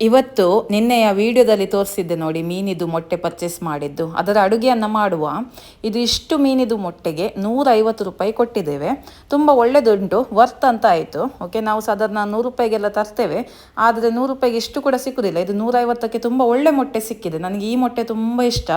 ಇವತ್ತು ನಿನ್ನೆಯ ವಿಡಿಯೋದಲ್ಲಿ ತೋರಿಸಿದ್ದೆ ನೋಡಿ, ಮೀನಿದು ಮೊಟ್ಟೆ ಪರ್ಚೇಸ್ ಮಾಡಿದ್ದು. ಅದರ ಅಡುಗೆಯನ್ನು ಮಾಡುವ. ಇದು ಇಷ್ಟು ಮೀನಿದು ಮೊಟ್ಟೆಗೆ ನೂರೈವತ್ತು ರೂಪಾಯಿ ಕೊಟ್ಟಿದ್ದೇವೆ. ತುಂಬ ಒಳ್ಳೆಯದುಂಟು ವರ್ತ್ ಅಂತ ಆಯಿತು. ಓಕೆ ನಾವು ಸಾಧಾರಣ ನೂರು ರೂಪಾಯಿಗೆಲ್ಲ ತರ್ತೇವೆ. ಆದರೆ ನೂರು ರೂಪಾಯಿಗೆ ಇಷ್ಟು ಕೂಡ ಸಿಕ್ಕುದಿಲ್ಲ. ಇದು ನೂರೈವತ್ತಕ್ಕೆ ತುಂಬ ಒಳ್ಳೆ ಮೊಟ್ಟೆ ಸಿಕ್ಕಿದೆ. ನನಗೆ ಈ ಮೊಟ್ಟೆ ತುಂಬ ಇಷ್ಟ.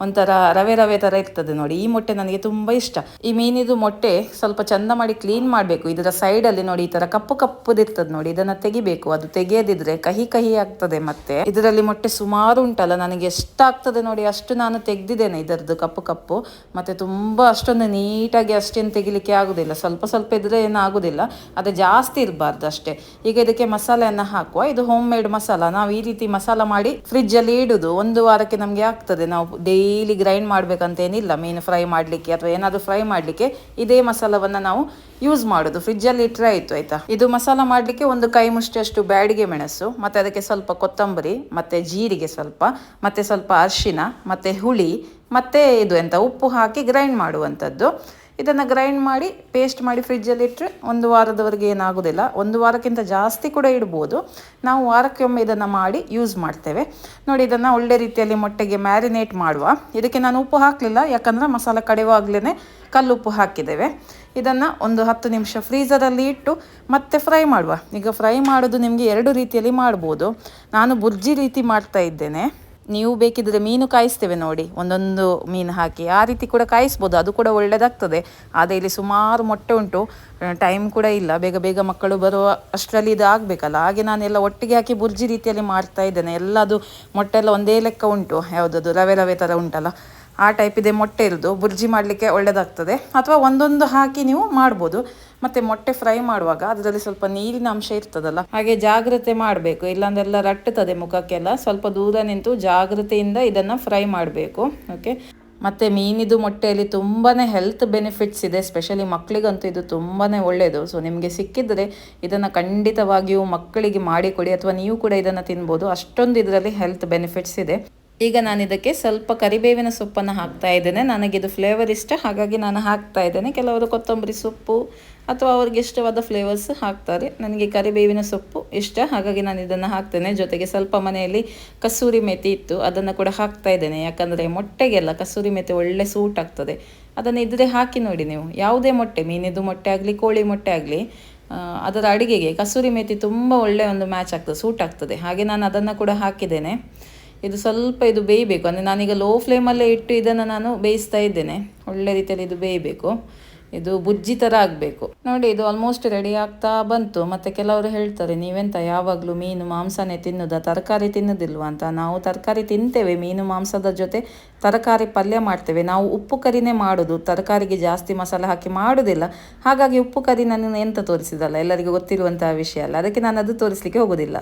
ಒಂಥರ ರವೆ ರವೆ ಥರ ಇರ್ತದೆ ನೋಡಿ. ಈ ಮೊಟ್ಟೆ ನನಗೆ ತುಂಬ ಇಷ್ಟ. ಈ ಮೀನಿದು ಮೊಟ್ಟೆ ಸ್ವಲ್ಪ ಚಂದ ಮಾಡಿ ಕ್ಲೀನ್ ಮಾಡಬೇಕು. ಇದರ ಸೈಡಲ್ಲಿ ನೋಡಿ, ಈ ಥರ ಕಪ್ಪು ಕಪ್ಪುದಿರ್ತದೆ ನೋಡಿ. ಇದನ್ನು ತೆಗಿಬೇಕು. ಅದು ತೆಗೆಯದಿದ್ರೆ ಕಹಿ ಕಹಿ ಆಗ್ತದೆ ಮತ್ತೆ. ಇದರಲ್ಲಿ ಮೊಟ್ಟೆ ಸುಮಾರು ಉಂಟಲ್ಲ, ನನಗೆ ಎಷ್ಟಾಗ್ತದೆ ನೋಡಿ, ಅಷ್ಟು ನಾನು ತೆಗ್ದಿದ್ದೇನೆ ಇದರದ್ದು ಕಪ್ಪು ಕಪ್ಪು. ಮತ್ತೆ ತುಂಬಾ ಅಷ್ಟೊಂದು ನೀಟಾಗಿ ಅಷ್ಟೇನು ತೆಗಿಲಿಕ್ಕೆ ಆಗುದಿಲ್ಲ. ಸ್ವಲ್ಪ ಸ್ವಲ್ಪ ಇದ್ರೆ ಏನು ಆಗುದಿಲ್ಲ. ಅದೇ ಜಾಸ್ತಿ ಇರಬಾರ್ದು ಅಷ್ಟೇ. ಈಗ ಇದಕ್ಕೆ ಮಸಾಲೆಯನ್ನು ಹಾಕುವ. ಇದು ಹೋಮ್ ಮೇಡ್ ಮಸಾಲ. ನಾವು ಈ ರೀತಿ ಮಸಾಲ ಮಾಡಿ ಫ್ರಿಜ್ ಅಲ್ಲಿ ಇಡುದು. ಒಂದು ವಾರಕ್ಕೆ ನಮಗೆ ಆಗ್ತದೆ. ನಾವು ಡೈಲಿ ಗ್ರೈಂಡ್ ಮಾಡ್ಬೇಕಂತ ಏನಿಲ್ಲ ಮೀನು ಫ್ರೈ ಮಾಡ್ಲಿಕ್ಕೆ ಅಥವಾ ಏನಾದರೂ ಫ್ರೈ ಮಾಡ್ಲಿಕ್ಕೆ ಇದೇ ಮಸಾಲವನ್ನು ನಾವು ಯೂಸ್ ಮಾಡೋದು. ಫ್ರಿಜ್ಜಲ್ಲಿ ಇಟ್ಟರೆ ಆಯ್ತು, ಆಯ್ತಾ? ಇದು ಮಸಾಲ ಮಾಡ್ಲಿಕ್ಕೆ ಒಂದು ಕೈ ಮುಷ್ಟಿಯಷ್ಟು ಬ್ಯಾಡಿಗೆ ಮೆಣಸು. ಮತ್ತೆ ಅದಕ್ಕೆ ಸ್ವಲ್ಪ ಕೊತ್ತಂಬರಿ, ಮತ್ತು ಜೀರಿಗೆ ಸ್ವಲ್ಪ, ಮತ್ತು ಸ್ವಲ್ಪ ಅರಿಶಿನ, ಮತ್ತು ಹುಳಿ, ಮತ್ತು ಇದು ಎಂತ ಉಪ್ಪು ಹಾಕಿ ಗ್ರೈಂಡ್ ಮಾಡುವಂಥದ್ದು. ಇದನ್ನು ಗ್ರೈಂಡ್ ಮಾಡಿ ಪೇಸ್ಟ್ ಮಾಡಿ ಫ್ರಿಜ್ಜಲ್ಲಿ ಇಟ್ಟರೆ ಒಂದು ವಾರದವರೆಗೆ ಏನಾಗೋದಿಲ್ಲ. ಒಂದು ವಾರಕ್ಕಿಂತ ಜಾಸ್ತಿ ಕೂಡ ಇಡ್ಬೋದು. ನಾವು ವಾರಕ್ಕೆ ಒಮ್ಮೆ ಇದನ್ನು ಮಾಡಿ ಯೂಸ್ ಮಾಡ್ತೇವೆ. ನೋಡಿ, ಇದನ್ನು ಒಳ್ಳೆ ರೀತಿಯಲ್ಲಿ ಮೊಟ್ಟೆಗೆ ಮ್ಯಾರಿನೇಟ್ ಮಾಡುವ. ಇದಕ್ಕೆ ನಾನು ಉಪ್ಪು ಹಾಕಲಿಲ್ಲ, ಯಾಕಂದರೆ ಮಸಾಲ ಕಲ್ಲು ಉಪ್ಪು ಹಾಕಿದ್ದೇವೆ. ಇದನ್ನು ಒಂದು ಹತ್ತು ನಿಮಿಷ ಫ್ರೀಝರಲ್ಲಿ ಇಟ್ಟು ಮತ್ತೆ ಫ್ರೈ ಮಾಡುವ. ಈಗ ಫ್ರೈ ಮಾಡೋದು ನಿಮಗೆ ಎರಡು ರೀತಿಯಲ್ಲಿ ಮಾಡ್ಬೋದು. ನಾನು ಬುರ್ಜಿ ರೀತಿ ಮಾಡ್ತಾ ಇದ್ದೇನೆ. ನೀವು ಬೇಕಿದ್ರೆ ಮೀನು ಕಾಯಿಸ್ತೇವೆ ನೋಡಿ. ಒಂದೊಂದು ಮೀನು ಹಾಕಿ. ಆ ರೀತಿ ಕೂಡ ಕಾಯಿಸ್ಬೋದು. ಅದು ಕೂಡ ಒಳ್ಳೆಯದಾಗ್ತದೆ ಆದರೆ ಇಲ್ಲಿ ಸುಮಾರು ಮೊಟ್ಟೆ ಉಂಟು. ಟೈಮ್ ಕೂಡ ಇಲ್ಲ. ಬೇಗ ಬೇಗ ಮಕ್ಕಳು ಬರುವ ಅಷ್ಟರಲ್ಲಿ ಇದು ಆಗಬೇಕಲ್ಲ. ಹಾಗೆ ನಾನೆಲ್ಲ ಒಟ್ಟಿಗೆ ಹಾಕಿ ಬುರ್ಜಿ ರೀತಿಯಲ್ಲಿ ಮಾಡ್ತಾ ಇದ್ದೇನೆ. ಎಲ್ಲದು ಮೊಟ್ಟೆ ಎಲ್ಲ ಒಂದೇ ಲೆಕ್ಕ ಉಂಟು. ಯಾವುದದು? ರವೆ ರವೆ ಥರ ಉಂಟಲ್ಲ. ಆ ಟೈಪ್ ಇದೆ ಮೊಟ್ಟೆ ಇರೋದು. ಬುರ್ಜಿ ಮಾಡಲಿಕ್ಕೆ ಒಳ್ಳೆಯದಾಗ್ತದೆ ಅಥವಾ ಒಂದೊಂದು ಹಾಕಿ ನೀವು ಮಾಡ್ಬೋದು. ಮತ್ತು ಮೊಟ್ಟೆ ಫ್ರೈ ಮಾಡುವಾಗ ಅದರಲ್ಲಿ ಸ್ವಲ್ಪ ನೀರಿನ ಅಂಶ ಇರ್ತದಲ್ಲ, ಹಾಗೆ ಜಾಗ್ರತೆ ಮಾಡಬೇಕು. ಇಲ್ಲಾಂದ್ರೆಲ್ಲ ರಟ್ಟುತ್ತದೆ ಮುಖಕ್ಕೆಲ್ಲ. ಸ್ವಲ್ಪ ದೂರ ನಿಂತು ಜಾಗ್ರತೆಯಿಂದ ಇದನ್ನು ಫ್ರೈ ಮಾಡಬೇಕು. ಓಕೆ ಮತ್ತು ಮೀನಿದು ಮೊಟ್ಟೆಯಲ್ಲಿ ತುಂಬಾ ಹೆಲ್ತ್ ಬೆನಿಫಿಟ್ಸ್ ಇದೆ. ಸ್ಪೆಷಲಿ ಮಕ್ಕಳಿಗಂತೂ ಇದು ತುಂಬಾ ಒಳ್ಳೆಯದು ಸೊ ನಿಮಗೆ ಸಿಕ್ಕಿದರೆ ಇದನ್ನು ಖಂಡಿತವಾಗಿಯೂ ಮಕ್ಕಳಿಗೆ ಮಾಡಿಕೊಡಿ ಅಥವಾ ನೀವು ಕೂಡ ಇದನ್ನು ತಿನ್ಬೋದು. ಅಷ್ಟೊಂದು ಇದರಲ್ಲಿ ಹೆಲ್ತ್ ಬೆನಿಫಿಟ್ಸ್ ಇದೆ. ಈಗ ನಾನು ಇದಕ್ಕೆ ಸ್ವಲ್ಪ ಕರಿಬೇವಿನ ಸೊಪ್ಪನ್ನು ಹಾಕ್ತಾ ಇದ್ದೇನೆ. ನನಗಿದು ಫ್ಲೇವರ್ ಇಷ್ಟ. ಹಾಗಾಗಿ ನಾನು ಹಾಕ್ತಾ ಇದ್ದೇನೆ. ಕೆಲವರು ಕೊತ್ತಂಬರಿ ಸೊಪ್ಪು ಅಥವಾ ಅವ್ರಿಗೆ ಇಷ್ಟವಾದ ಫ್ಲೇವರ್ಸ್ ಹಾಕ್ತಾರೆ. ನನಗೆ ಕರಿಬೇವಿನ ಸೊಪ್ಪು ಇಷ್ಟ. ಹಾಗಾಗಿ ನಾನು ಇದನ್ನು ಹಾಕ್ತೇನೆ. ಜೊತೆಗೆ ಸ್ವಲ್ಪ ಮನೆಯಲ್ಲಿ ಕಸೂರಿ ಮೆತಿ ಇತ್ತು. ಅದನ್ನು ಕೂಡ ಹಾಕ್ತಾ ಇದ್ದೇನೆ. ಯಾಕಂದರೆ ಮೊಟ್ಟೆಗೆಲ್ಲ ಕಸೂರಿ ಮೆತಿ ಒಳ್ಳೆ ಸೂಟ್ ಆಗ್ತದೆ. ಅದನ್ನು ಇದ್ರೆ ಹಾಕಿ ನೋಡಿ ನೀವು. ಯಾವುದೇ ಮೊಟ್ಟೆ ಮೀನಿದು ಮೊಟ್ಟೆ ಆಗಲಿ, ಕೋಳಿ ಮೊಟ್ಟೆ ಆಗಲಿ ಅದರ ಅಡುಗೆಗೆ ಕಸೂರಿ ಮೆತಿ ತುಂಬ ಒಳ್ಳೆಯ ಒಂದು ಮ್ಯಾಚ್ ಆಗ್ತದೆ ಸೂಟ್ ಆಗ್ತದೆ. ಹಾಗೆ ನಾನು ಅದನ್ನು ಕೂಡ ಹಾಕಿದ್ದೇನೆ. ಇದು ಸ್ವಲ್ಪ ಇದು ಬೇಯಬೇಕು. ಅಂದರೆ ನಾನೀಗ ಲೋ ಫ್ಲೇಮಲ್ಲೇ ಇಟ್ಟು ಇದನ್ನು ನಾನು ಬೇಯಿಸ್ತಾ ಇದ್ದೇನೆ. ಒಳ್ಳೆ ರೀತಿಯಲ್ಲಿ ಇದು ಬೇಯಬೇಕು. ಇದು ಬುಜ್ಜಿ ಥರ ಆಗಬೇಕು. ನೋಡಿ, ಇದು ಆಲ್ಮೋಸ್ಟ್ ರೆಡಿ ಆಗ್ತಾ ಬಂತು. ಮತ್ತು ಕೆಲವರು ಹೇಳ್ತಾರೆ, ನೀವೆಂತ ಯಾವಾಗಲೂ ಮೀನು ಮಾಂಸನೇ ತಿನ್ನೋದ? ತರಕಾರಿ ತಿನ್ನೋದಿಲ್ವ ಅಂತ? ನಾವು ತರಕಾರಿ ತಿಂತೇವೆ, ಮೀನು ಮಾಂಸದ ಜೊತೆ ತರಕಾರಿ ಪಲ್ಯ ಮಾಡ್ತೇವೆ. ನಾವು ಉಪ್ಪು ಕರಿನೇ ಮಾಡೋದು. ತರಕಾರಿಗೆ ಜಾಸ್ತಿ ಮಸಾಲೆ ಹಾಕಿ ಮಾಡೋದಿಲ್ಲ. ಹಾಗಾಗಿ ಉಪ್ಪು ಕರಿ ನಾನು ಎಂತ ತೋರಿಸಿದಲ್ಲ? ಎಲ್ಲರಿಗೂ ಗೊತ್ತಿರುವಂತಹ ವಿಷಯ ಅಲ್ಲ. ಅದಕ್ಕೆ ನಾನು ಅದು ತೋರಿಸಲಿಕ್ಕೆ ಹೋಗೋದಿಲ್ಲ.